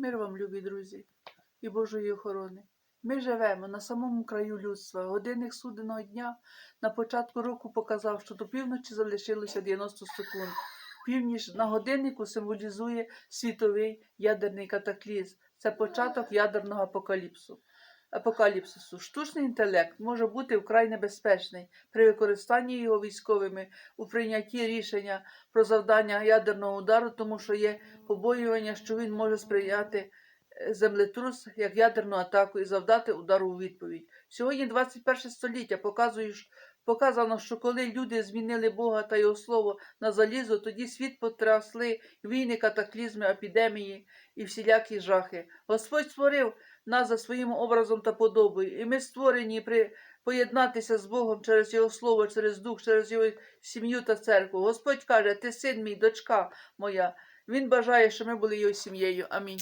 Мир вам, любі друзі, і Божої охорони. Ми живемо на самому краю людства. Годинник суденого дня на початку року показав, що до півночі залишилося 90 секунд. Північ на годиннику символізує світовий ядерний катаклізм. Це початок ядерного апокаліпсу. Апокаліпсису. Штучний інтелект може бути вкрай небезпечний при використанні його військовими у прийнятті рішення про завдання ядерного удару, тому що є побоювання, що він може сприяти землетрус як ядерну атаку і завдати удару у відповідь. Сьогодні 21 століття показує, показано, що коли люди змінили Бога та його слово на залізо, тоді світ потрясли війни, катаклізми, епідемії і всілякі жахи. Господь створив нас за своїм образом та подобою, і ми створені при поєднатися з Богом через Його Слово, через Дух, через Його сім'ю та церкву. Господь каже, ти син мій, дочка моя. Він бажає, щоб ми були його сім'єю. Амінь.